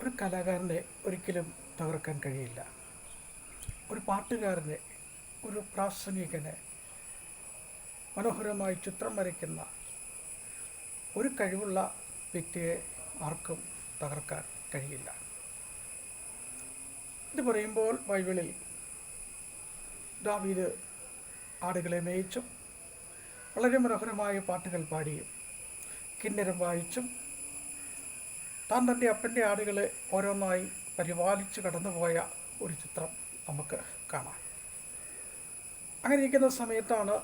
ഒരു കലാകാരനെ ഒരിക്കലും തകർക്കാൻ കഴിയില്ല. ഒരു പാട്ടുകാരനെ ഒരു പ്രാസംഗികനെ മനോഹരമായി ചിത്രം വരയ്ക്കുന്ന ഒരു കഴിവുള്ള വ്യക്തിയെ ആർക്കും തകർക്കാൻ കഴിയില്ല. ഇത് പറയുമ്പോൾ ബൈബിളിൽ ദാവീദ് ആടുകളെ മേയിച്ചും വളരെ മനോഹരമായ പാട്ടുകൾ പാടിയും കിന്നരം വായിച്ചും താൻ തന്റെ അപ്പന്റെ ആടുകളെ ഓരോന്നായി പരിപാലിച്ച് കടന്നുപോയ ഒരു ചിത്രം നമുക്ക് കാണാം. അങ്ങനെ ഇരിക്കുന്ന സമയത്താണ്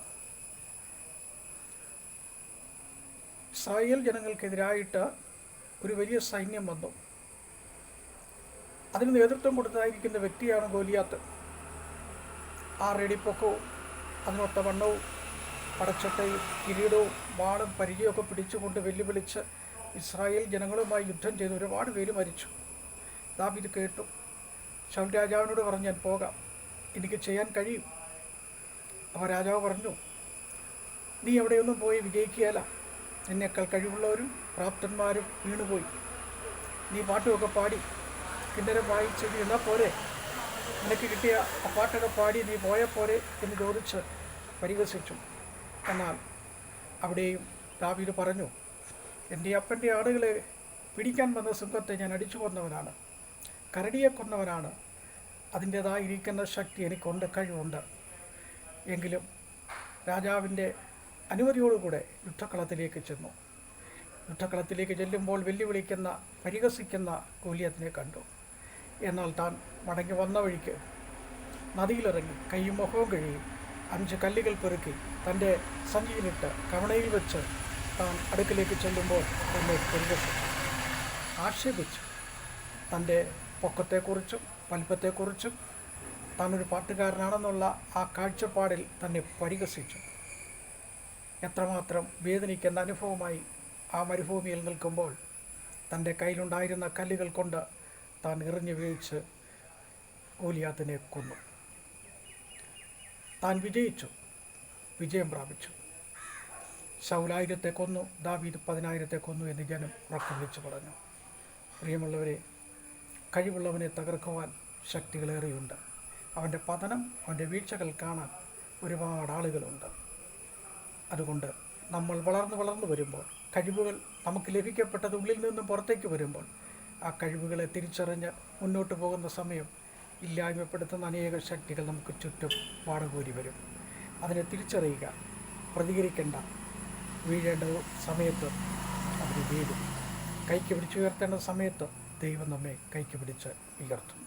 ഇസ്രായേൽ ജനങ്ങൾക്കെതിരായിട്ട് ഒരു വലിയ സൈന്യം വന്നു. അതിന് നേതൃത്വം കൊടുത്തായിരിക്കുന്ന വ്യക്തിയാണ് ഗോലിയാത്ത്. ആ പൊക്കവും അതിനൊത്ത വണ്ണവും പടച്ചട്ടയും കിരീടവും വാളും പരിചയമൊക്കെ പിടിച്ചുകൊണ്ട് വെല്ലുവിളിച്ച് ഇസ്രായേൽ ജനങ്ങളുമായി യുദ്ധം ചെയ്ത് ഒരുപാട് പേര് മരിച്ചു. ദാബിത് കേട്ടു. ശൗൽ രാജാവിനോട് പറഞ്ഞു ഞാൻ പോകാം. എനിക്ക് ചെയ്യാൻ കഴിയും. അപ്പോൾ രാജാവ് പറഞ്ഞു നീ എവിടെയൊന്നും പോയി വിജയിക്കുകയല്ല. നിന്നേക്കാൾ കഴിവുള്ളവരും പ്രാപ്തന്മാരും വീണുപോയി. നീ പാട്ടുമൊക്കെ പാടി. കിന്നരം വായിച്ച് നീ എന്നാൽ പോരെ? നിനക്ക് കിട്ടിയ ആ പാട്ടൊക്കെ പാടി നീ പോയ പോരെ? എന്ന് ചോദിച്ച് പരിഹസിച്ചു. എന്നാൽ അവിടെയും ദാവീദ് പറഞ്ഞു എന്റെ അപ്പന്റെ ആടുകളെ പിടിക്കാൻ വന്ന സിംഹത്തെ ഞാൻ അടിച്ചു കൊന്നവനാണ്. കരടിയെ കൊന്നവനാണ്. അതിന്റേതായിരിക്കുന്ന ശക്തി എനിക്കുണ്ട് കഴിവുണ്ട്. എങ്കിലും രാജാവിന്റെ അനുമതിയോടുകൂടെ യുദ്ധക്കളത്തിലേക്ക് ചെന്നു. യുദ്ധക്കളത്തിലേക്ക് ചെല്ലുമ്പോൾ വെല്ലുവിളിക്കുന്ന പരിഹസിക്കുന്ന കൂലിയത്തിനെ കണ്ടു. എന്നാൽ താൻ മടങ്ങി വന്ന വഴിക്ക് നദിയിലിറങ്ങി കൈയും മുഖവും കഴുകി അഞ്ച് കല്ലുകൾ പെറുക്കി തന്റെ സഞ്ചിയിലിട്ട് കവണയിൽ വെച്ച് താൻ അടുക്കിലേക്ക് ചെല്ലുമ്പോൾ എന്നെ പരിഹസിച്ചു ആക്ഷേപിച്ചു. തന്റെ പൊക്കത്തെക്കുറിച്ചും വലിപ്പത്തെക്കുറിച്ചും താനൊരു പാട്ടുകാരനാണെന്നുള്ള ആ കാഴ്ചപ്പാടിൽ തന്നെ പരിഹസിച്ചു. എത്രമാത്രം വേദനിക്കുന്ന അനുഭവമായി ആ മരുഭൂമിയിൽ നിൽക്കുമ്പോൾ തന്റെ കയ്യിലുണ്ടായിരുന്ന കല്ലുകൾ കൊണ്ട് താൻ എറിഞ്ഞു വീഴ്ച ഗോലിയാത്തിനെ കൊന്നു. താൻ വിജയിച്ചു. വിജയം പ്രാപിച്ചു. ശൗലായിരത്തെ കൊന്നു ദാവീദ് പതിനായിരത്തെ കൊന്നു എന്ന് ജനം ഉറക്കം വിളിച്ചു പറഞ്ഞു. പ്രിയമുള്ളവരെ കഴിവുള്ളവനെ തകർക്കുവാൻ ശക്തികളേറെയുണ്ട്. അവന്റെ പതനം അവന്റെ വീഴ്ചകൾ കാണാൻ ഒരുപാട് ആളുകളുണ്ട്. അതുകൊണ്ട് നമ്മൾ വളർന്നു വളർന്നു വരുമ്പോൾ കഴിവുകൾ നമുക്ക് ലഭിക്കപ്പെട്ടത് ഉള്ളിൽ നിന്നും പുറത്തേക്ക് വരുമ്പോൾ ആ കഴിവുകളെ തിരിച്ചറിഞ്ഞ് മുന്നോട്ട് പോകുന്ന സമയം ഇല്ലായ്മപ്പെടുത്തുന്ന അനേക ശക്തികൾ നമുക്ക് ചുറ്റും വാടകൂരി വരും. അതിനെ തിരിച്ചറിയുക പ്രതികരിക്കേണ്ട വീഴേണ്ട സമയത്ത് അവർ വീഴും. കൈക്ക് പിടിച്ചുയർത്തേണ്ട സമയത്ത് ദൈവം നമ്മെ കൈക്ക് പിടിച്ച് ഉയർത്തും